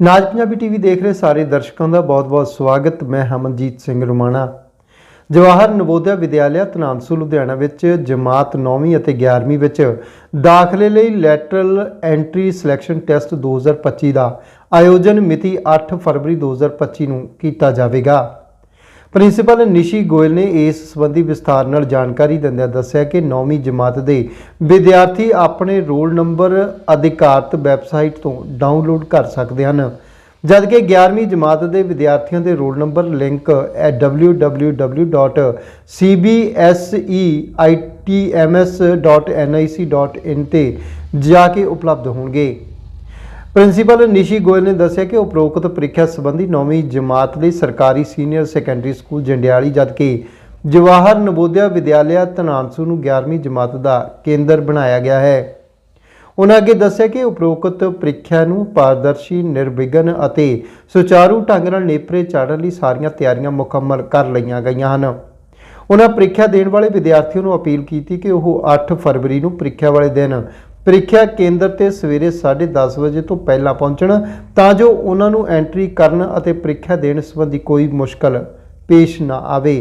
ਨਾਜ Punjabi TV ਦੇਖ ਰਹੇ ਸਾਰੇ ਦਰਸ਼ਕਾਂ ਦਾ ਬਹੁਤ-ਬਹੁਤ ਸਵਾਗਤ। ਮੈਂ ਹਮਨਜੀਤ ਸਿੰਘ ਰੁਮਾਣਾ। ਜਵਾਹਰ ਨਵੋਦਿਆ ਵਿਦਿਆਲਿਆ ਤਨਾਂਸੂ ਲੁਧਿਆਣਾ ਵਿੱਚ ਜਮਾਤ 9ਵੀਂ ਅਤੇ 11ਵੀਂ ਵਿੱਚ ਦਾਖਲੇ ਲਈ ਲੈਟਰਲ ਐਂਟਰੀ ਸਿਲੈਕਸ਼ਨ ਟੈਸਟ 2025 ਦਾ ਆਯੋਜਨ ਮਿਤੀ 8 ਫਰਵਰੀ 2025 ਨੂੰ ਕੀਤਾ ਜਾਵੇਗਾ। ਪ੍ਰਿੰਸੀਪਲ ਨਿਸ਼ੀ ਗੋਇਲ ਨੇ ਇਸ ਸੰਬੰਧੀ ਵਿਸਥਾਰ ਨਾਲ ਜਾਣਕਾਰੀ ਦਿੰਦਿਆਂ ਦੱਸਿਆ ਕਿ 9ਵੀਂ ਜਮਾਤ ਦੇ ਵਿਦਿਆਰਥੀ ਆਪਣੇ ਰੋਲ ਨੰਬਰ ਅਧਿਕਾਰਤ ਵੈਬਸਾਈਟ ਤੋਂ ਡਾਊਨਲੋਡ ਕਰ ਸਕਦੇ ਹਨ। ਜਦਕਿ 11ਵੀਂ ਜਮਾਤ ਦੇ ਵਿਦਿਆਰਥੀਆਂ ਦੇ ਰੋਲ ਨੰਬਰ ਲਿੰਕ www.cbseiTMS.nic.in ਤੇ ਜਾ ਕੇ ਉਪਲਬਧ ਹੋਣਗੇ। ਪ੍ਰਿੰਸੀਪਲ ਨਿਸ਼ੀ ਗੋਇਲ ਨੇ ਦੱਸਿਆ ਕਿ ਉਪਰੋਕਤ ਪ੍ਰੀਖਿਆ ਸੰਬੰਧੀ 9ਵੀਂ ਜਮਾਤ ਲਈ ਸਰਕਾਰੀ ਸੀਨੀਅਰ ਸੈਕੰਡਰੀ ਸਕੂਲ ਜੰਡਿਆਲੀ, ਜਦਕਿ ਜਵਾਹਰ ਨਵੋਦਿਆ ਵਿਦਿਆਲਿਆ ਧਨਾਂਸੂ ਨੂੰ 11ਵੀਂ ਜਮਾਤ ਦਾ ਕੇਂਦਰ ਬਣਾਇਆ ਗਿਆ ਹੈ। ਉਹਨਾਂ ਅੱਗੇ ਦੱਸਿਆ ਕਿ ਉਪਰੋਕਤ ਪ੍ਰੀਖਿਆ ਨੂੰ ਪਾਰਦਰਸ਼ੀ, ਨਿਰਵਿਘਨ ਅਤੇ ਸੁਚਾਰੂ ਢੰਗ ਨਾਲ ਨੇਪਰੇ ਚਾੜਨ ਲਈ ਸਾਰੀਆਂ ਤਿਆਰੀਆਂ ਮੁਕੰਮਲ ਕਰ ਲਈਆਂ ਗਈਆਂ ਹਨ। ਉਹਨਾਂ ਪ੍ਰੀਖਿਆ ਦੇਣ ਵਾਲੇ ਵਿਦਿਆਰਥੀਆਂ ਨੂੰ ਅਪੀਲ ਕੀਤੀ ਕਿ ਉਹ 8 ਫਰਵਰੀ ਨੂੰ ਪ੍ਰੀਖਿਆ ਵਾਲੇ ਦਿਨ ਪ੍ਰੀਖਿਆ ਕੇਂਦਰ ਤੇ ਸਵੇਰੇ 10:30 ਵਜੇ ਤੋਂ ਪਹਿਲਾਂ ਪਹੁੰਚਣ ਤਾਂ ਜੋ ਉਹਨਾਂ ਨੂੰ ਐਂਟਰੀ ਕਰਨ ਅਤੇ ਪ੍ਰੀਖਿਆ ਦੇਣ ਸੰਬੰਧੀ ਕੋਈ ਮੁਸ਼ਕਲ ਪੇਸ਼ ਨਾ ਆਵੇ।